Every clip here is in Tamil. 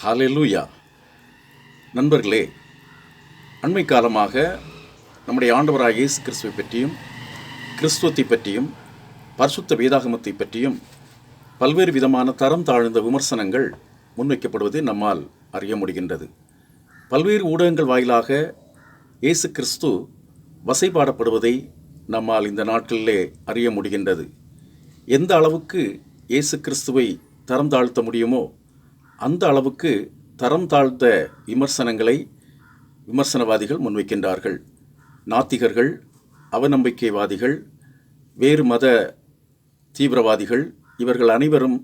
ஹலெலுயா நண்பர்களே அண்மை காலமாக நம்முடைய ஆண்டவராக இயேசு கிறிஸ்துவை பற்றியும் கிறிஸ்துவத்தை பற்றியும் பரிசுத்த வேதாகமத்தை பற்றியும் பல்வேறு விதமான தரம் தாழ்ந்த விமர்சனங்கள் முன்வைக்கப்படுவதை நம்மால் அறிய முடிகின்றது. பல்வேறு ஊடகங்கள் வாயிலாக இயேசு கிறிஸ்து வசைபாடப்படுவதை நம்மால் இந்த நாட்டிலே அறிய முடிகின்றது. எந்த அளவுக்கு இயேசு கிறிஸ்துவை தரம் தாழ்த்த முடியுமோ அந்த அளவுக்கு தரம் தாழ்த்த விமர்சனங்களை விமர்சனவாதிகள் முன்வைக்கின்றார்கள். நாத்திகர்கள் அவநம்பிக்கைவாதிகள் வேறு மத தீவிரவாதிகள் இவர்கள் அனைவரும்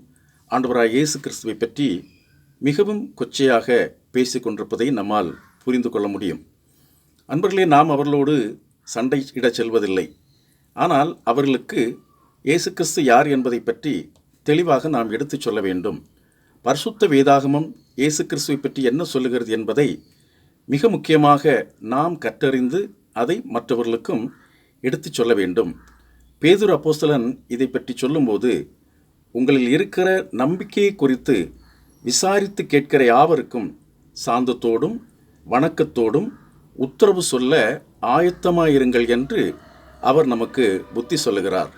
ஆண்டவராய் இயேசு கிறிஸ்துவை பற்றி மிகவும் கொச்சையாக பேசிக்கொண்டிருப்பதை நம்மால் புரிந்து கொள்ள முடியும். அன்பர்களே நாம் அவர்களோடு சண்டை இடச் செல்வதில்லை. ஆனால் அவர்களுக்கு இயேசு கிறிஸ்து யார் என்பதை பற்றி தெளிவாக நாம் எடுத்துச் சொல்ல வேண்டும். பரிசுத்த வேதாகமம் இயேசு கிறிஸ்துவை பற்றி என்ன சொல்லுகிறது என்பதை மிக முக்கியமாக நாம் கற்றறிந்து அதை மற்றவர்களுக்கும் எடுத்துச் சொல்ல வேண்டும். பேதுர் அப்போஸ்தலன் இதை பற்றி சொல்லும்போது உங்களில் இருக்கிற நம்பிக்கையை குறித்து விசாரித்து கேட்கிற யாவருக்கும் சாந்தத்தோடும் வணக்கத்தோடும் உத்தரவு சொல்ல ஆயத்தமாயிருங்கள் என்று அவர் நமக்கு புத்தி சொல்லுகிறார்.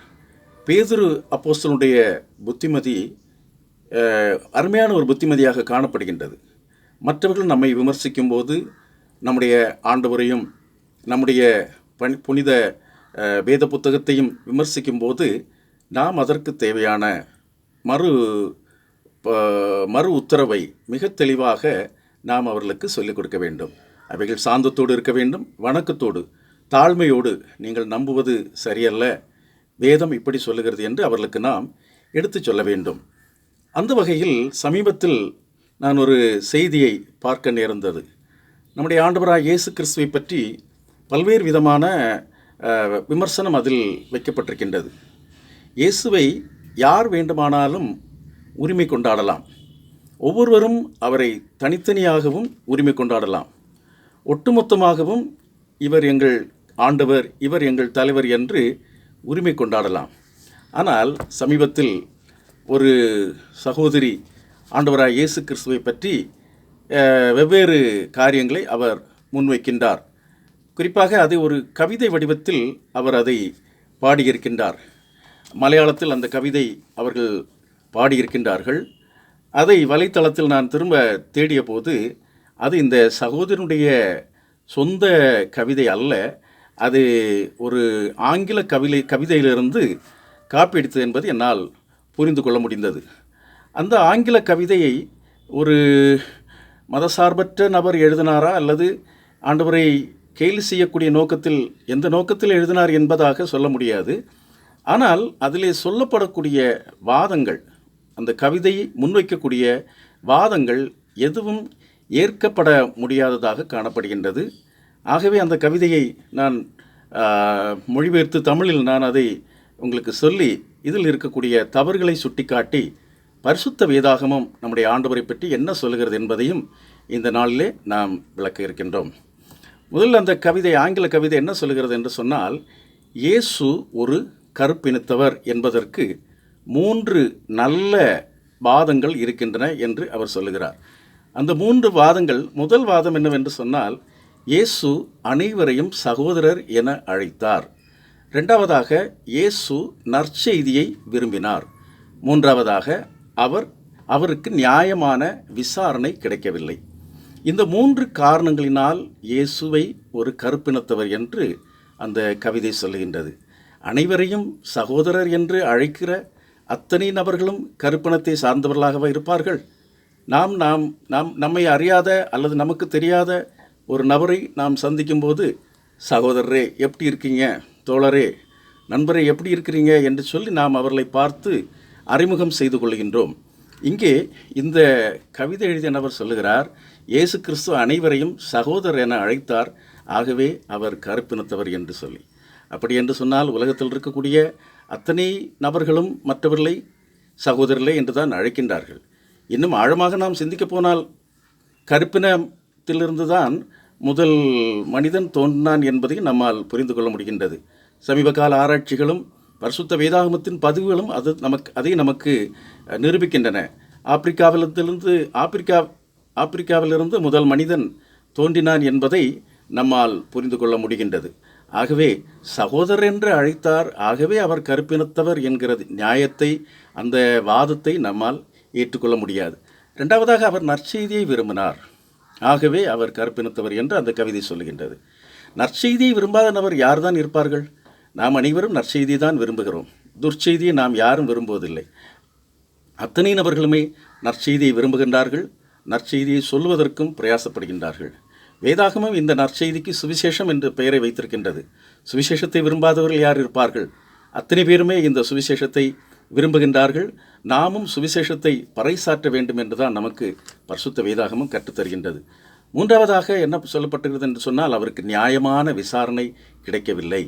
பேதுரு அப்போஸ்தலனுடைய புத்திமதி அருமையான ஒரு புத்திமதியாக காணப்படுகின்றது. மற்றவர்கள் நம்மை விமர்சிக்கும் போது நம்முடைய ஆண்டவரையும் நம்முடைய பணி புனித வேத புத்தகத்தையும் விமர்சிக்கும் போது நாம் அதற்கு தேவையான மறு ப- மறு உத்தரவை மிக தெளிவாக நாம் அவர்களுக்கு சொல்லிக் கொடுக்க வேண்டும். அவைகள் சாந்தத்தோடு இருக்க வேண்டும் வணக்கத்தோடு. தாழ்மையோடு நீங்கள் நம்புவது சரியல்ல. வேதம் இப்படி சொல்லுகிறது என்று அவர்களுக்கு நாம் எடுத்துச் சொல்ல வேண்டும். அந்த வகையில் சமீபத்தில் நான் ஒரு செய்தியை பார்க்க நேர்ந்தது. நம்முடைய ஆண்டவராக இயேசு கிறிஸ்துவை பற்றி பல்வேறு விதமான விமர்சனம் அதில் வைக்கப்பட்டிருக்கின்றது. இயேசுவை யார் வேண்டுமானாலும் உரிமை கொண்டாடலாம். ஒவ்வொருவரும் அவரை தனித்தனியாகவும் உரிமை கொண்டாடலாம். ஒட்டுமொத்தமாகவும் இவர் எங்கள் ஆண்டவர் இவர் எங்கள் தலைவர் என்று உரிமை கொண்டாடலாம். ஆனால் சமீபத்தில் ஒரு சகோதரி ஆண்டவராய் இயேசு கிறிஸ்துவை பற்றி வெவ்வேறு காரியங்களை அவர் முன்வைக்கின்றார். குறிப்பாக அதை ஒரு கவிதை வடிவத்தில் அவர் அதை பாடியிருக்கின்றார். மலையாளத்தில் அந்த கவிதை அவர்கள் பாடியிருக்கின்றார்கள். அதை வலைத்தளத்தில் நான் திரும்ப தேடிய போது அது இந்த சகோதரனுடைய சொந்த கவிதை அல்ல. அது ஒரு ஆங்கில கவிதை கவிதையிலிருந்து காப்பியடித்தது என்பது என்னால் புரிந்து கொள்ள முடிந்தது. அந்த ஆங்கில கவிதையை ஒரு மதசார்பற்ற நபர் எழுதினாரா? அல்லது ஆண்டவரை கேலி செய்யக்கூடிய நோக்கத்தில் எந்த நோக்கத்தில் எழுதினார் என்பதாக சொல்ல முடியாது. ஆனால் அதிலே சொல்லப்படக்கூடிய வாதங்கள் அந்த கவிதையை முன்வைக்கக்கூடிய வாதங்கள் எதுவும் ஏற்கப்பட முடியாததாக காணப்படுகின்றது. ஆகவே அந்த கவிதையை நான் மொழிபெயர்த்து தமிழில் நான் அதை உங்களுக்கு சொல்லி இதில் இருக்கக்கூடிய தவறுகளை சுட்டிக்காட்டி பரிசுத்த வேதாகமம் நம்முடைய ஆண்டவரை பற்றி என்ன சொல்லுகிறது என்பதையும் இந்த நாளிலே நாம் விளக்க இருக்கின்றோம். முதல்ல அந்த கவிதை ஆங்கில கவிதை என்ன சொல்லுகிறது என்று சொன்னால் இயேசு ஒரு கருப்பினத்தவர் என்பதற்கு மூன்று நல்ல வாதங்கள் இருக்கின்றன என்று அவர் சொல்லுகிறார். அந்த மூன்று வாதங்கள் முதல் வாதம் என்னவென்று சொன்னால் இயேசு அனைவரையும் சகோதரர் என அழைத்தார். ரெண்டாவதாக இயேசு நற்செய்தியை விரும்பினார். மூன்றாவதாக அவர் அவருக்கு நியாயமான விசாரணை கிடைக்கவில்லை. இந்த மூன்று காரணங்களினால் இயேசுவை ஒரு கருப்பினத்தவர் என்று அந்த கவிதை சொல்லுகின்றது. அனைவரையும் சகோதரர் என்று அழைக்கிற அத்தனை நபர்களும் கருப்பினத்தை சார்ந்தவர்களாகவே இருப்பார்கள். நாம் நாம் நாம் நம்மை அறியாத அல்லது நமக்கு தெரியாத ஒரு நபரை நாம் சந்திக்கும்போது சகோதரரே எப்படி இருக்கீங்க? தோழரே நண்பரே எப்படி இருக்கிறீங்க என்று சொல்லி நாம் அவர்களை பார்த்து அறிமுகம் செய்து கொள்கின்றோம். இங்கே இந்த கவிதை எழுதிய நபர் சொல்லுகிறார் இயேசு கிறிஸ்து அனைவரையும் சகோதரர் என அழைத்தார் ஆகவே அவர் கருப்பினத்தவர் என்று சொல்லி. அப்படி என்று சொன்னால் உலகத்தில் இருக்கக்கூடிய அத்தனை நபர்களும் மற்றவர்களை சகோதரர்களே என்று தான் அழைக்கின்றார்கள். இன்னும் ஆழமாக நாம் சிந்திக்கப் போனால் கருப்பினத்திலிருந்து தான் முதல் மனிதன் தோன்றினான் என்பதை நம்மால் புரிந்து கொள்ள முடிகின்றது. சமீப கால ஆராய்ச்சிகளும் பரிசுத்த வேதாகமத்தின் பதிவுகளும் அது நமக்கு அதை நமக்கு நிரூபிக்கின்றன. ஆப்பிரிக்காவிலிருந்து ஆப்பிரிக்கா ஆப்பிரிக்காவிலிருந்து முதல் மனிதன் தோன்றினான் என்பதை நம்மால் புரிந்து கொள்ள முடிகின்றது. ஆகவே சகோதரர் என்று அழைத்தார் ஆகவே அவர் கருப்பினத்தவர் என்கிறது நியாயத்தை அந்த வாதத்தை நம்மால் ஏற்றுக்கொள்ள முடியாது. ரெண்டாவதாக அவர் நற்செய்தியை விரும்பினார். ஆகவே அவர் கருப்பினத்தவர் என்று அந்த கவிதை சொல்லுகின்றது. நற்செய்தியை விரும்பாத நபர் யார்தான் இருப்பார்கள்? நாம் அனைவரும் நற்செய்தியை தான் விரும்புகிறோம். துர்ச்செய்தியை நாம் யாரும் விரும்புவதில்லை. அத்தனை நபர்களுமே நற்செய்தியை விரும்புகின்றார்கள் நற்செய்தியை சொல்வதற்கும் பிரயாசப்படுகின்றார்கள். வேதாகமம் இந்த நற்செய்திக்கு சுவிசேஷம் என்று பெயரை வைத்திருக்கின்றது. சுவிசேஷத்தை விரும்பாதவர்கள் யார் இருப்பார்கள்? அத்தனை பேருமே இந்த சுவிசேஷத்தை விரும்புகின்றார்கள். நாமும் சுவிசேஷத்தை பறைசாற்ற வேண்டும் என்றுதான் நமக்கு பரிசுத்த வேதாகமும் கற்றுத்தருகின்றது மூன்றாவதாக என்ன சொல்லப்பட்டுகிறது என்று சொன்னால் அவருக்கு நியாயமான விசாரணை கிடைக்கவில்லை.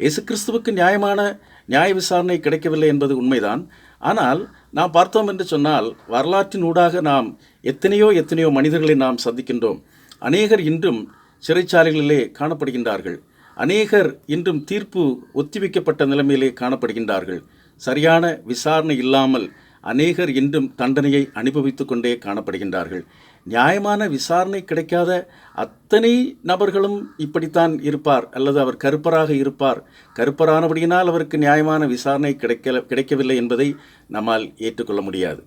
இயேசு கிறிஸ்துவுக்கு நியாயமான நியாய விசாரணை கிடைக்கவில்லை என்பது உண்மைதான். ஆனால் நாம் பார்த்தோம் என்று சொன்னால் வரலாற்றின் ஊடாக நாம் எத்தனையோ எத்தனையோ மனிதர்களை நாம் சந்திக்கின்றோம். அநேகர் இன்றும் சிறைச்சாலைகளிலே காணப்படுகின்றார்கள். அநேகர் இன்றும் தீர்ப்பு ஒத்திவைக்கப்பட்ட நிலைமையிலே காணப்படுகின்றார்கள். சரியான விசாரணை இல்லாமல் அநேகர் இன்றும் தண்டனையை அனுபவித்து கொண்டே காணப்படுகின்றார்கள். நியாயமான விசாரணை கிடைக்காத அத்தனை நபர்களும் இப்படித்தான் இருப்பார். அல்லது அவர் கருப்பராக இருப்பார். கருப்பரானபடியினால் அவருக்கு நியாயமான விசாரணை கிடைக்க கிடைக்கவில்லை என்பதை நம்மால் ஏற்றுக்கொள்ள முடியாது.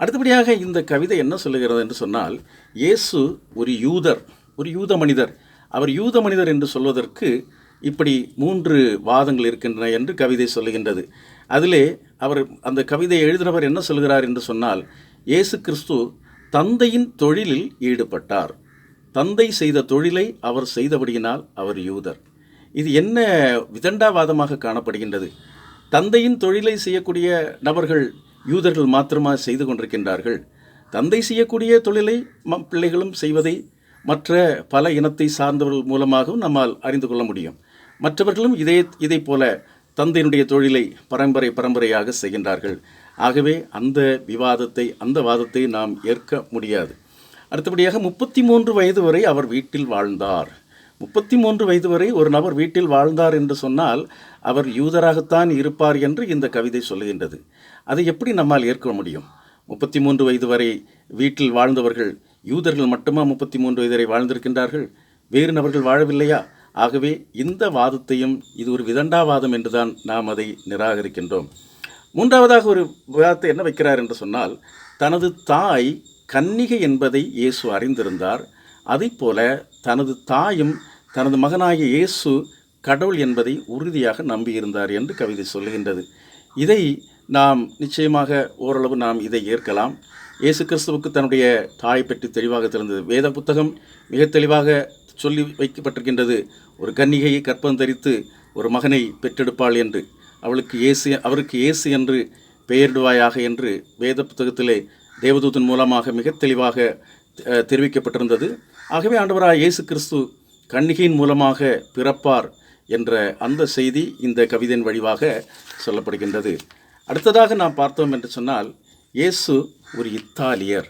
அடுத்தபடியாக இந்த கவிதை என்ன சொல்லுகிறது என்று சொன்னால் இயேசு ஒரு யூதர் ஒரு யூத மனிதர். அவர் யூத மனிதர் என்று சொல்வதற்கு இப்படி மூன்று வாதங்கள் இருக்கின்றன என்று கவிதை சொல்லுகின்றது. அதிலே அவர் அந்த கவிதையை எழுதினவர் என்ன சொல்கிறார் என்று சொன்னால் இயேசு கிறிஸ்து தந்தையின் தொழிலில் ஈடுபட்டார். தந்தை செய்த தொழிலை அவர் செய்தபடியினால் அவர் யூதர். இது என்ன விதண்டாவாதமாக காணப்படுகின்றது? தந்தையின் தொழிலை செய்யக்கூடிய நபர்கள் யூதர்கள் மாத்திரமா செய்து கொண்டிருக்கின்றார்கள்? தந்தை செய்யக்கூடிய தொழிலை ம பிள்ளைகளும் செய்வதை மற்ற பல இனத்தை சார்ந்தவர்கள் மூலமாகவும் நம்மால் அறிந்து கொள்ள முடியும். மற்றவர்களும் இதே இதை போல தந்தையினுடைய தொழிலை பரம்பரை பரம்பரையாக செய்கின்றார்கள். ஆகவே அந்த விவாதத்தை அந்த வாதத்தை நாம் ஏற்க முடியாது. அடுத்தபடியாக முப்பத்தி மூன்று வயது வரை அவர் வீட்டில் வாழ்ந்தார். முப்பத்தி மூன்று வயது வரை ஒரு நபர் வீட்டில் வாழ்ந்தார் என்று சொன்னால் அவர் யூதராகத்தான் இருப்பார் என்று இந்த கவிதை சொல்லுகின்றது. அதை எப்படி நம்மால் ஏற்க முடியும்? முப்பத்தி மூன்று வயது வரை வீட்டில் வாழ்ந்தவர்கள் யூதர்கள் மட்டுமா முப்பத்தி மூன்று வயது வரை வாழ்ந்திருக்கின்றார்கள்? வேறு நபர்கள் வாழவில்லையா? ஆகவே இந்த வாதத்தையும் இது ஒரு விதண்டாவாதம் என்றுதான் நாம் அதை நிராகரிக்கின்றோம். மூன்றாவதாக ஒரு விவாதத்தை என்ன வைக்கிறார் என்று சொன்னால் தனது தாய் கன்னிகை என்பதை இயேசு அறிந்திருந்தார். அதைப் போல தனது தாயும் தனது மகனாகிய இயேசு கடவுள் என்பதை உறுதியாக நம்பியிருந்தார் என்று கவிதை சொல்லுகின்றது. இதை நாம் நிச்சயமாக ஓரளவு நாம் இதை ஏற்கலாம். இயேசு கிறிஸ்துவுக்கு தன்னுடைய தாய் பற்றி தெளிவாக தெரிந்தது. வேத புத்தகம் மிக தெளிவாக சொல்லி வைக்கப்பட்டிருக்கின்றது. ஒரு கன்னிகையை கற்பம் தரித்து ஒரு மகனை பெற்றெடுப்பாள் என்று அவளுக்கு இயேசு அவருக்கு இயேசு என்று பெயரிடுவாயாக என்று வேத புத்தகத்திலே தேவதூதன் மூலமாக மிக தெளிவாக தெரிவிக்கப்பட்டிருந்தது. ஆகவே ஆண்டவராக இயேசு கிறிஸ்து கன்னிகையின் மூலமாக பிறப்பார் என்ற அந்த செய்தி இந்த கவிதையின் வழிவாக சொல்லப்படுகின்றது. அடுத்ததாக நாம் பார்த்தோம் என்று சொன்னால் இயேசு ஒரு இத்தாலியர்.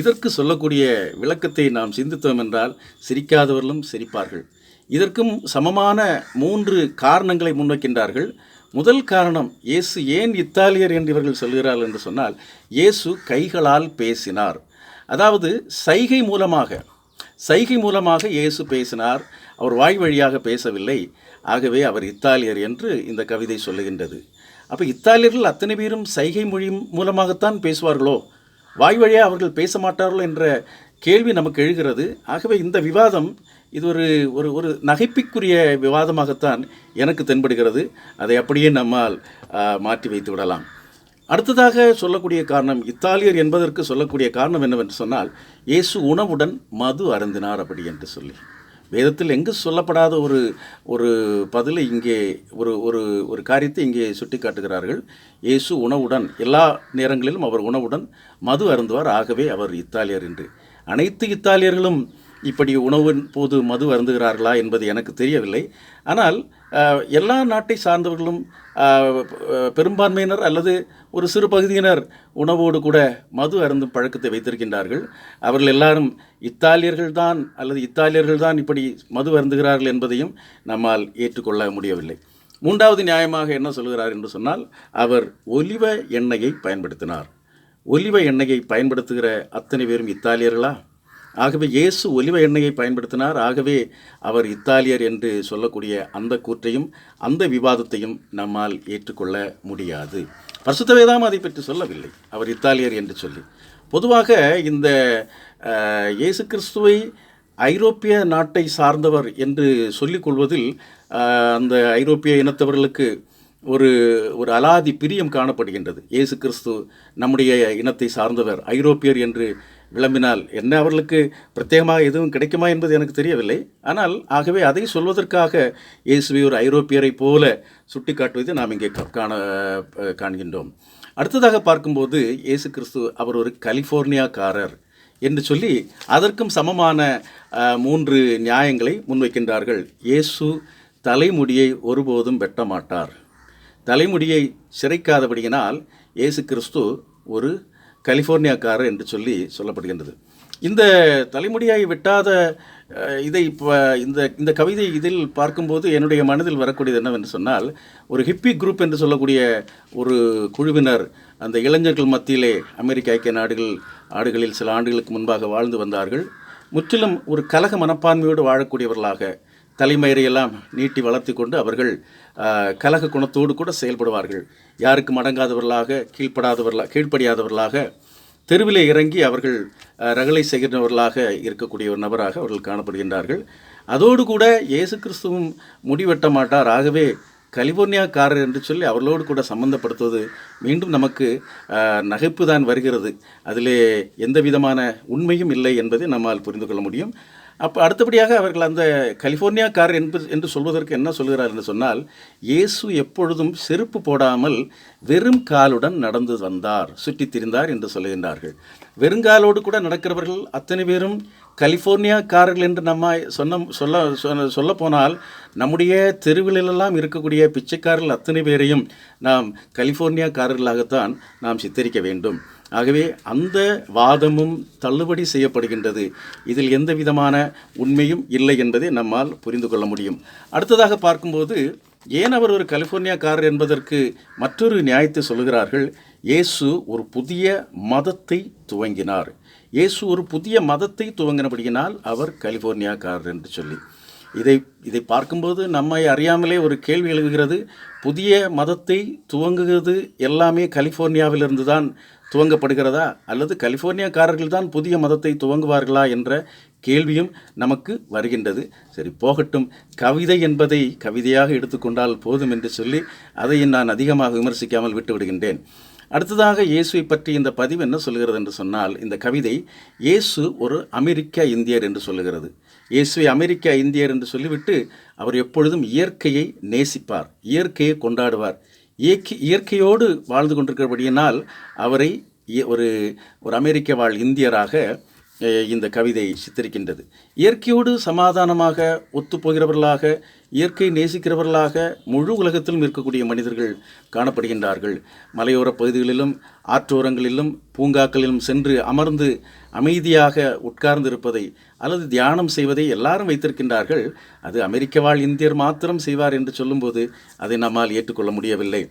இதற்கு சொல்லக்கூடிய விளக்கத்தை நாம் சிந்தித்தோம் என்றால் சிரிக்காதவர்களும் சிரிப்பார்கள். இதற்கும் சமமான மூன்று காரணங்களை முன்வைக்கின்றார்கள். முதல் காரணம் இயேசு ஏன் இத்தாலியர் என்று இவர்கள் சொல்கிறார்கள் என்று சொன்னால் இயேசு கைகளால் பேசினார். அதாவது சைகை மூலமாக சைகை மூலமாக இயேசு பேசினார். அவர் வாய் வழியாக பேசவில்லை. ஆகவே அவர் இத்தாலியர் என்று இந்த கவிதை சொல்லுகின்றது. அப்போ இத்தாலியர்கள் அத்தனை பேரும் சைகை மொழி மூலமாகத்தான் பேசுவார்களோ? வாய் வழியாக அவர்கள் பேச மாட்டார்களோ என்ற கேள்வி நமக்கு எழுகிறது. ஆகவே இந்த விவாதம் இது ஒரு ஒரு ஒரு நகைப்பிற்குரிய விவாதமாகத்தான் எனக்கு தென்படுகிறது. அதை அப்படியே நம்மால் மாற்றி வைத்து விடலாம். அடுத்ததாக சொல்லக்கூடிய காரணம் இத்தாலியர் என்பதற்கு சொல்லக்கூடிய காரணம் என்னவென்று சொன்னால் இயேசு உணவுடன் மது அருந்தினார் அப்படி என்று சொல்லி. வேதத்தில் எங்கு சொல்லப்படாத ஒரு ஒரு பதிலை இங்கே ஒரு ஒரு ஒரு காரியத்தை இங்கே சுட்டி காட்டுகிறார்கள் இயேசு உணவுடன் எல்லா நேரங்களிலும் அவர் உணவுடன் மது அருந்துவார். ஆகவே அவர் இத்தாலியர் என்று. அனைத்து இத்தாலியர்களும் இப்படி உணவின் போது மது அருந்துகிறார்களா என்பது எனக்கு தெரியவில்லை. ஆனால் எல்லா நாட்டை சார்ந்தவர்களும் பெரும்பான்மையினர் அல்லது ஒரு சிறு பகுதியினர் உணவோடு கூட மது அருந்தும் பழக்கத்தை வைத்திருக்கின்றார்கள். அவர்கள் எல்லாரும் இத்தாலியர்கள் தான் அல்லது இத்தாலியர்கள் தான் இப்படி மது அருந்துகிறார்கள் என்பதையும் நம்மால் ஏற்றுக்கொள்ள முடியவில்லை. மூன்றாவது நியாயமாக என்ன சொல்கிறார் என்று சொன்னால் அவர் ஒலிவ எண்ணெயை பயன்படுத்தினார். ஒலிவ எண்ணெயை பயன்படுத்துகிற அத்தனை பேரும் இத்தாலியர்களா? ஆகவே இயேசு ஒலிவ எண்ணெயை பயன்படுத்தினார். ஆகவே அவர் இத்தாலியர் என்று சொல்லக்கூடிய அந்த கூற்றையும் அந்த விவாதத்தையும் நம்மால் ஏற்றுக்கொள்ள முடியாது. பரிசுத்தவேதாம் அதை பற்றி சொல்லவில்லை. அவர் இத்தாலியர் என்று சொல்லி. பொதுவாக இந்த இயேசு கிறிஸ்துவை ஐரோப்பிய நாட்டை சார்ந்தவர் என்று சொல்லிக் கொள்வதில் அந்த ஐரோப்பிய இனத்தவர்களுக்கு ஒரு ஒரு அலாதி பிரியம் காணப்படுகின்றது. இயேசு கிறிஸ்து நம்முடைய இனத்தை சார்ந்தவர் ஐரோப்பியர் என்று விளம்பினால் என்ன அவர்களுக்கு பிரத்யேகமாக எதுவும் கிடைக்குமா என்பது எனக்கு தெரியவில்லை. ஆனால் ஆகவே அதை சொல்வதற்காக இயேசுவை ஒரு ஐரோப்பியரைப் போல சுட்டிக்காட்டுவதை நாம் இங்கே காண காண்கின்றோம். அடுத்ததாக பார்க்கும்போது இயேசு கிறிஸ்து அவர் ஒரு கலிஃபோர்னியாக்காரர் என்று சொல்லி அதற்கும் சமமான மூன்று நியாயங்களை முன்வைக்கின்றார்கள். இயேசு தலைமுடியை ஒருபோதும் வெட்ட மாட்டார். தலைமுடியை சிறைக்காதபடியினால் இயேசு கிறிஸ்து ஒரு கலிஃபோர்னியாக்காரர் என்று சொல்லி சொல்லப்படுகின்றது. இந்த தலைமுடியை வெட்டாத இதை இப்போ இந்த இந்த கவிதை இதில் பார்க்கும்போது என்னுடைய மனதில் வரக்கூடியது என்னவென்று சொன்னால் ஒரு ஹிப்பி குரூப் என்று சொல்லக்கூடிய ஒரு குழுவினர் அந்த இளைஞர்கள் மத்தியிலே அமெரிக்க ஐக்கிய நாடுகள் நாடுகளில் சில ஆண்டுகளுக்கு முன்பாக வாழ்ந்து வந்தார்கள். முற்றிலும் ஒரு கலக மனப்பான்மையோடு வாழக்கூடியவர்களாக தலைமயிரையெல்லாம் நீட்டி வளர்த்தி கொண்டு அவர்கள் கலக குணத்தோடு கூட செயல்படுவார்கள். யாருக்கு மடங்காதவர்களாக கீழ்ப்படாதவர்களாக கீழ்ப்படியாதவர்களாக தெருவிலே இறங்கி அவர்கள் ரகளை செய்கின்றவர்களாக இருக்கக்கூடிய ஒரு நபராக அவர்கள் காணப்படுகின்றார்கள். அதோடு கூட இயேசு கிறிஸ்துவும் முடிவெட்ட மாட்டார். ஆகவே கலிபோர்னியாக்காரர் என்று சொல்லி அவர்களோடு கூட சம்பந்தப்படுத்துவது மீண்டும் நமக்கு நகைப்பு தான் வருகிறது. அதிலே எந்த விதமான உண்மையும் இல்லை என்பதை நம்மால் புரிந்து கொள்ள முடியும். அப்போ அடுத்தபடியாக அவர்கள் அந்த கலிஃபோர்னியாக்காரர் என்பது என்று சொல்வதற்கு என்ன சொல்கிறார் என்று சொன்னால் இயேசு எப்பொழுதும் செருப்பு போடாமல் வெறும் காலுடன் நடந்து வந்தார் சுற்றித் திரிந்தார் என்று சொல்லுகின்றார்கள். வெறுங்காலோடு கூட நடக்கிறவர்கள் அத்தனை பேரும் கலிஃபோர்னியாக்காரர்கள் என்று நம்ம சொன்ன சொல்ல சொல்ல சொல்லப்போனால் நம்முடைய தெருவிலெல்லாம் இருக்கக்கூடிய பிச்சைக்காரர்கள் அத்தனை பேரையும் நாம் கலிஃபோர்னியாக்காரர்களாகத்தான் நாம் சித்தரிக்க வேண்டும். ஆகவே அந்த வாதமும் தள்ளுபடி செய்யப்படுகின்றது. இதில் எந்த விதமான உண்மையும் இல்லை என்பதை நம்மால் புரிந்து கொள்ள முடியும். அடுத்ததாக பார்க்கும்போது ஏன் அவர் ஒரு கலிஃபோர்னியாக்காரர் என்பதற்கு மற்றொரு நியாயத்தை சொல்கிறார்கள் இயேசு ஒரு புதிய மதத்தை துவங்கினார். இயேசு ஒரு புதிய மதத்தை துவங்கினபடியினால் அவர் கலிஃபோர்னியாக்காரர் என்று சொல்லி. இதை இதை பார்க்கும்போது நம்மை அறியாமலே ஒரு கேள்வி எழுகிறது. புதிய மதத்தை துவங்குகிறது எல்லாமே கலிஃபோர்னியாவிலிருந்து தான் துவங்கப்படுகிறதா? அல்லது கலிஃபோர்னியாக்காரர்கள் தான் புதிய மதத்தை துவங்குவார்களா என்ற கேள்வியும் நமக்கு வருகின்றது. சரி போகட்டும். கவிதை என்பதை கவிதையாக எடுத்துக்கொண்டால் போதும் என்று சொல்லி அதை நான் அதிகமாக விமர்சிக்காமல் விட்டுவிடுகின்றேன் அடுத்ததாக இயேசுவை பற்றி இந்த பதிவு என்ன சொல்கிறது என்று சொன்னால் இந்த கவிதை இயேசு ஒரு அமெரிக்க இந்தியர் என்று சொல்லுகிறது. இயேசுவை அமெரிக்க இந்தியர் என்று சொல்லிவிட்டு அவர் எப்பொழுதும் இயற்கையை நேசிப்பார் இயற்கையை கொண்டாடுவார். இயற்கை இயற்கையோடு வாழ்ந்து கொண்டிருக்கிறபடியினால் அவரை ஒரு ஒரு அமெரிக்க வாழ் இந்தியராக இந்த கவிதை சித்தரிக்கின்றது. இயற்கையோடு சமாதானமாக ஒத்துப்போகிறவர்களாக இயற்கை நேசிக்கிறவர்களாக முழு உலகத்திலும் இருக்கக்கூடிய மனிதர்கள் காணப்படுகின்றார்கள். மலையோர பகுதிகளிலும் ஆற்றோரங்களிலும் பூங்காக்களிலும் சென்று அமர்ந்து அமைதியாக உட்கார்ந்திருப்பதை அல்லது தியானம் செய்வதை எல்லாரும் வைத்திருக்கின்றார்கள். அது அமெரிக்க வாழ் இந்தியர் மாத்திரம் செய்வார் என்று சொல்லும்போது அதை நம்மால் ஏற்றுக்கொள்ள முடியவில்லை.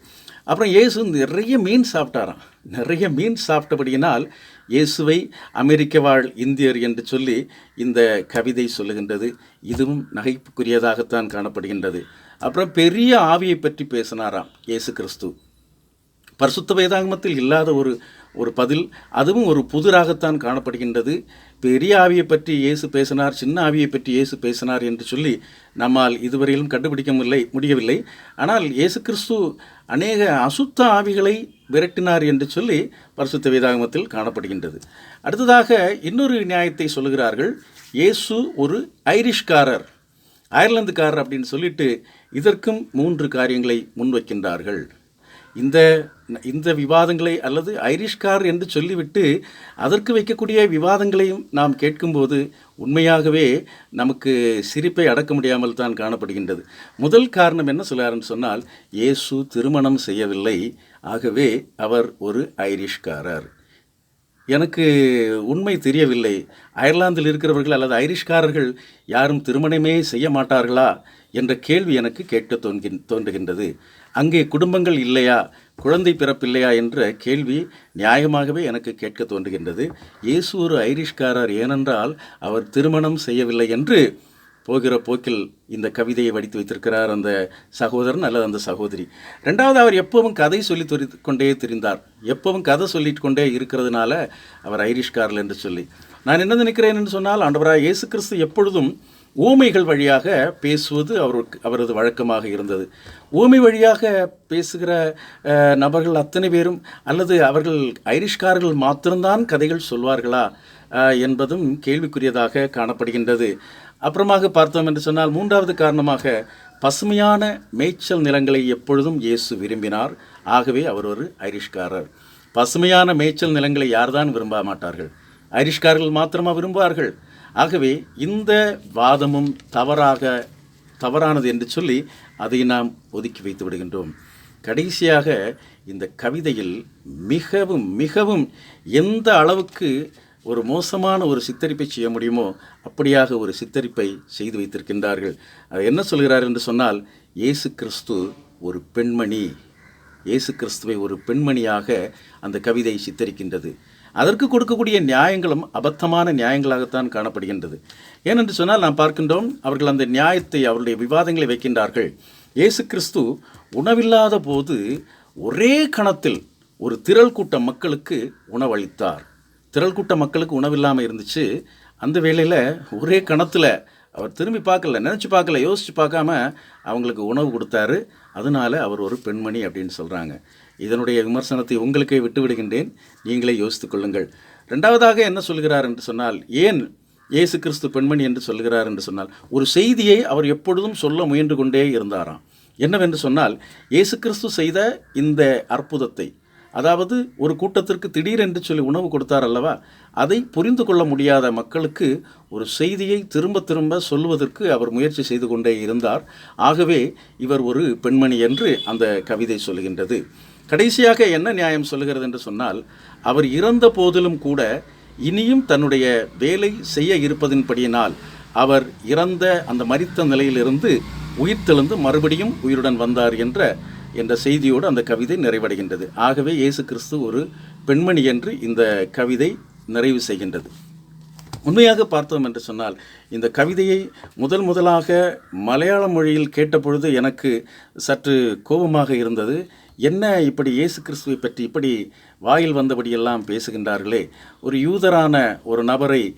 அப்புறம் இயேசு நிறைய மீன் சாப்பிட்டாராம். நிறைய மீன் சாப்பிட்டபடியினால் இயேசுவை அமெரிக்க வாழ் இந்தியர் என்று சொல்லி இந்த கவிதை சொல்லுகின்றது. இதுவும் நகைப்புக்குரியதாகத்தான் காணப்படுகின்றது. அப்புறம் பெரிய ஆவியை பற்றி பேசினாராம் இயேசு கிறிஸ்து. பரிசுத்த வேதாகமத்தில் இல்லாத ஒரு ஒரு பதில் அதுவும் ஒரு புதிராகத்தான் காணப்படுகின்றது. பெரிய ஆவியை பற்றி இயேசு பேசினார் சின்ன ஆவியை பற்றி இயேசு பேசினார் என்று சொல்லி நம்மால் இதுவரையிலும் கண்டுபிடிக்கவில்லை முடியவில்லை. ஆனால் இயேசு கிறிஸ்து அநேக அசுத்த ஆவிகளை விரட்டினார் என்று சொல்லி பரிசுத்த வேதாகமத்தில் காணப்படுகின்றது. அடுத்ததாக இன்னொரு நியாயத்தை சொல்லுகிறார்கள். இயேசு ஒரு ஐரிஷ்காரர் அயர்லாந்துக்காரர் அப்படின்னு சொல்லிட்டு இதற்கும் மூன்று காரியங்களை முன்வைக்கின்றார்கள். இந்த இந்த விவாதங்களை அல்லது ஐரிஷ்கார் என்று சொல்லிவிட்டு அதற்கு வைக்கக்கூடிய விவாதங்களையும் நாம் கேட்கும்போது உண்மையாகவே நமக்கு சிரிப்பை அடக்க முடியாமல் தான் காணப்படுகின்றது. முதல் காரணம் என்ன சொல்கிறாருன்னு சொன்னால் இயேசு திருமணம் செய்யவில்லை. ஆகவே அவர் ஒரு ஐரிஷ்காரர். எனக்கு உண்மை தெரியவில்லை. அயர்லாந்தில் இருக்கிறவர்கள் அல்லது ஐரிஷ்காரர்கள் யாரும் திருமணமே செய்ய மாட்டார்களா என்ற கேள்வி எனக்கு கேட்க தோன்கின் தோன்றுகின்றது. அங்கே குடும்பங்கள் இல்லையா? குழந்தை பிறப்பில்லையா? என்ற கேள்வி நியாயமாகவே எனக்கு கேட்க தோன்றுகின்றது. இயேசு ஒரு ஐரிஷ்காரர் ஏனென்றால் அவர் திருமணம் செய்யவில்லை என்று போகிற போக்கில் இந்த கவிதையை வடித்து வைத்திருக்கிறார் அந்த சகோதரன் அல்லது அந்த சகோதரி. ரெண்டாவது அவர் எப்பவும் கதை சொல்லி தொரி கொண்டே திரிந்தார். எப்பவும் கதை சொல்லிட்டு கொண்டே இருக்கிறதுனால அவர் ஐரிஷ்காரல் என்று சொல்லி. நான் என்ன நினைக்கிறேன் என்று சொன்னால் ஆண்டவராக இயேசு கிறிஸ்து எப்பொழுதும் ஊமைகள் வழியாக பேசுவது அவருக்கு அவரது வழக்கமாக இருந்தது. ஊமை வழியாக பேசுகிற நபர்கள் அத்தனை பேரும் அல்லது அவர்கள் ஐரிஷ்காரர்கள் மாத்திரம்தான் கதைகள் சொல்வார்களா என்பதும் கேள்விக்குரியதாக காணப்படுகின்றது. அப்புறமாக பார்த்தோம் என்று சொன்னால் மூன்றாவது காரணமாக பசுமையான மேய்ச்சல் நிலங்களை எப்பொழுதும் இயேசு விரும்பினார். ஆகவே அவர் ஒரு ஐரிஷ்காரர். பசுமையான மேய்ச்சல் நிலங்களை யார்தான் விரும்ப மாட்டார்கள்? ஐரிஷ்காரர்கள் மாத்திரமா விரும்புவார்கள்? ஆகவே இந்த வாதமும் தவறாக தவறானது என்று சொல்லி அதை நாம் ஒதுக்கி வைத்து விடுகின்றோம். கடைசியாக இந்த கவிதையில் மிகவும் மிகவும் எந்த அளவுக்கு ஒரு மோசமான ஒரு சித்தரிப்பை செய்ய முடியுமோ அப்படியாக ஒரு சித்தரிப்பை செய்து வைத்திருக்கின்றார்கள். அது என்ன சொல்கிறார் என்று சொன்னால் இயேசு கிறிஸ்து ஒரு பெண்மணி. இயேசு கிறிஸ்துவை ஒரு பெண்மணியாக அந்த கவிதை சித்தரிக்கின்றது. அதற்கு கொடுக்கக்கூடிய நியாயங்களும் அபத்தமான நியாயங்களாகத்தான் காணப்படுகின்றது. ஏனென்று சொன்னால் நாம் பார்க்கின்றோம் அவர்கள் அந்த நியாயத்தை அவருடைய விவாதங்களை வைக்கின்றார்கள். இயேசு கிறிஸ்து உணவில்லாத போது ஒரே கணத்தில் ஒரு திரள் கூட்ட மக்களுக்கு உணவளித்தார். திரள் கூட்ட மக்களுக்கு உணவில்லாமல் இருந்துச்சு. அந்த வேளையில் ஒரே கணத்தில் அவர் திரும்பி பார்க்கல நினச்சி பார்க்கல யோசித்து பார்க்காம அவங்களுக்கு உணவு கொடுத்தாரு. அதனால அவர் ஒரு பெண்மணி அப்படின்னு சொல்கிறாங்க இதனுடைய விமர்சனத்தை உங்களுக்கே விட்டுவிடுகின்றேன். நீங்களே யோசித்துக் கொள்ளுங்கள். ரெண்டாவதாக என்ன சொல்கிறார் என்று சொன்னால் ஏன் இயேசு கிறிஸ்து பெண்மணி என்று சொல்கிறார் என்று சொன்னால் ஒரு செய்தியை அவர் எப்பொழுதும் சொல்ல முயன்று கொண்டே இருந்தாராம். என்னவென்று சொன்னால் இயேசு கிறிஸ்து செய்த இந்த அற்புதத்தை அதாவது ஒரு கூட்டத்திற்கு திடீரென்று சொல்லி உணவு கொடுத்தார் அல்லவா அதை புரிந்து கொள்ள முடியாத மக்களுக்கு ஒரு செய்தியை திரும்ப திரும்ப சொல்வதற்கு அவர் முயற்சி செய்து கொண்டே இருந்தார். ஆகவே இவர் ஒரு பெண்மணி என்று அந்த கவிதை சொல்கின்றது கடைசியாக என்ன நியாயம் சொல்லுகிறது என்று சொன்னால் அவர் இறந்த போதிலும் கூட இனியும் தன்னுடைய வேலை செய்ய இருப்பதின்படியினால் அவர் இறந்த அந்த மரித்த நிலையிலிருந்து உயிர்த்தெழுந்து மறுபடியும் உயிருடன் வந்தார் என்ற என்ற செய்தியோடு அந்த கவிதை நிறைவடைகின்றது. ஆகவே இயேசு கிறிஸ்து ஒரு பெண்மணி என்று இந்த கவிதை நிறைவு செய்கின்றது. உண்மையாக பார்த்தோம் என்று சொன்னால் இந்த கவிதையை முதல் முதலாக மலையாள மொழியில் கேட்டபொழுது எனக்கு சற்று கோபமாக இருந்தது. என்ன இப்படி இயேசு கிறிஸ்துவை பற்றி இப்படி வாயில் வந்தபடியெல்லாம் பேசுகின்றார்களே? ஒரு யூதரான ஒரு நபரை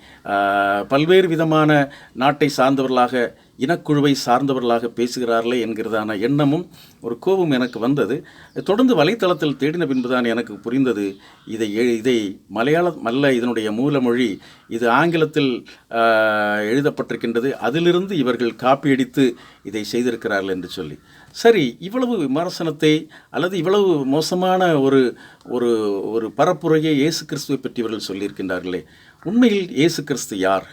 பல்வேறு விதமான நாட்டை சார்ந்தவர்களாக இனக்குழுவை சார்ந்தவர்களாக பேசுகிறார்களே என்கிறதான எண்ணமும் ஒரு கோபம் எனக்கு வந்தது. தொடர்ந்து வலைத்தளத்தில் தேடின பின்புதான் எனக்கு புரிந்தது. இதை எ- இதை மலையாளம் அல்ல இதனுடைய மூலமொழி இது ஆங்கிலத்தில் எழுதப்பட்டிருக்கின்றது. அதிலிருந்து இவர்கள் காப்பியடித்து இதை செய்திருக்கிறார்கள் என்று சொல்லி. சரி இவ்வளவு விமர்சனத்தை அல்லது இவ்வளவு மோசமான ஒரு ஒரு ஒரு பரப்புரையை இயேசு கிறிஸ்துவை பற்றி இவர்கள் சொல்லியிருக்கின்றார்களே. உண்மையில் இயேசு கிறிஸ்து யார்?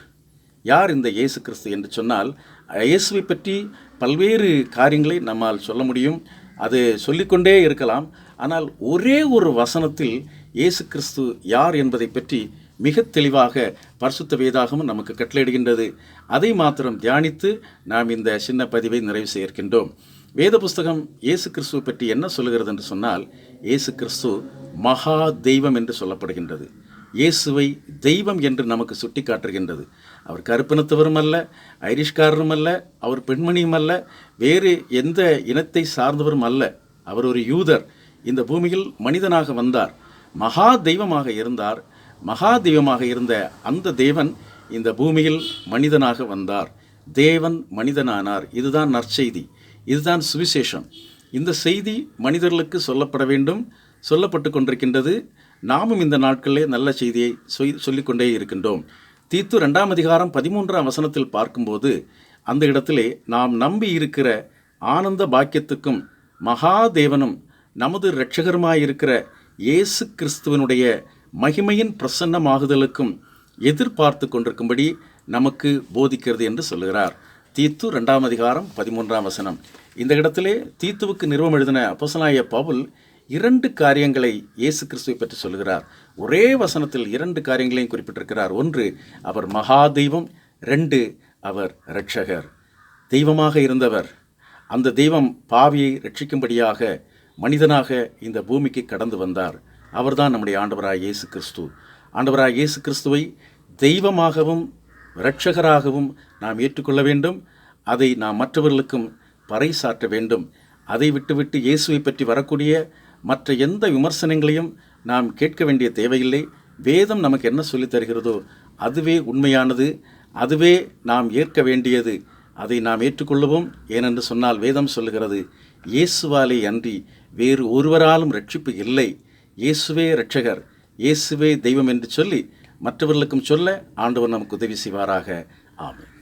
யார் இந்த இயேசு கிறிஸ்து என்று சொன்னால் இயேசுவை பற்றி பல்வேறு காரியங்களை நம்மால் சொல்ல முடியும். அது சொல்லிக்கொண்டே இருக்கலாம். ஆனால் ஒரே ஒரு வசனத்தில் இயேசு கிறிஸ்து யார் என்பதை பற்றி மிக தெளிவாக பரிசுத்த வேதாகமும் நமக்கு கட்டளையிடுகின்றது. அதை மாத்திரம் தியானித்து நாம் இந்த சின்ன பதிவை நிறைவு செய்கின்றோம் வேத புஸ்தகம் இயேசு கிறிஸ்துவை பற்றி என்ன சொல்லுகிறது என்று சொன்னால் இயேசு கிறிஸ்து மகா தெய்வம் என்று சொல்லப்படுகின்றது. இயேசுவை தெய்வம் என்று நமக்கு சுட்டி காட்டுகின்றது அவர் கருப்பினத்தவரும் அல்ல ஐரிஷ்காரரும் அல்ல அவர் பெண்மணியும் அல்ல வேறு எந்த இனத்தை சார்ந்தவரும் அல்ல. அவர் ஒரு யூதர். இந்த பூமியில் மனிதனாக வந்தார். மகா தெய்வமாக இருந்தார். மகா தெய்வமாக இருந்த அந்த தேவன் இந்த பூமியில் மனிதனாக வந்தார். தேவன் மனிதனானார். இதுதான் நற்செய்தி. இதுதான் சுவிசேஷம். இந்த செய்தி மனிதர்களுக்கு சொல்லப்பட வேண்டும். சொல்லப்பட்டு கொண்டிருக்கின்றது. நாமும் இந்த நாட்களிலே நல்ல செய்தியை சொய் சொல்லிக்கொண்டே இருக்கின்றோம். தீத்து ரெண்டாம் அதிகாரம் பதிமூன்றாம் வசனத்தில் பார்க்கும்போது அந்த இடத்திலே நாம் நம்பி இருக்கிற ஆனந்த பாக்கியத்துக்கும் மகாதேவனும் நமது இரட்சகருமாயிருக்கிற இயேசு கிறிஸ்துவனுடைய மகிமையின் பிரசன்னமாகுதலுக்கும் எதிர்பார்த்து கொண்டிருக்கும்படி நமக்கு போதிக்கிறது என்று சொல்லுகிறார். தீத்து ரெண்டாம் அதிகாரம் பதிமூன்றாம் வசனம். இந்த இடத்திலே தீத்துவுக்கு நிறுவம் எழுதின அப்போசனாய பவுல் இரண்டு காரியங்களை இயேசு கிறிஸ்துவை பற்றி சொல்கிறார் ஒரே வசனத்தில் இரண்டு காரியங்களையும் குறிப்பிட்டிருக்கிறார். ஒன்று அவர் மகா தெய்வம். ரெண்டு அவர் இரட்சகர். தெய்வமாக இருந்தவர். அந்த தெய்வம் பாவியை ரட்சிக்கும்படியாக மனிதனாக இந்த பூமிக்கு கடந்து வந்தார். அவர்தான் நம்முடைய ஆண்டவராய் இயேசு கிறிஸ்து. ஆண்டவராய் இயேசு கிறிஸ்துவை தெய்வமாகவும் இரட்சகராகவும் நாம் ஏற்றுக்கொள்ள வேண்டும். அதை நாம் மற்றவர்களுக்கும் பறைசாற்ற வேண்டும். அதை விட்டுவிட்டு இயேசுவை பற்றி வரக்கூடிய மற்ற எந்த விமர்சனங்களையும் நாம் கேட்க வேண்டிய தேவையில்லை. வேதம் நமக்கு என்ன சொல்லித் தருகிறதோ அதுவே உண்மையானது. அதுவே நாம் ஏற்க வேண்டியது. அதை நாம் ஏற்றுக்கொள்ளுவோம். ஏனென்று சொன்னால் வேதம் சொல்லுகிறது இயேசுவாலே அன்றி வேறு ஒருவராலும் ரட்சிப்பு இல்லை. இயேசுவே ரட்சகர் இயேசுவே தெய்வம் என்று சொல்லி மற்றவர்களுக்கும் சொல்ல ஆண்டவர் நமக்கு உதவி செய்வாராக. ஆமாம்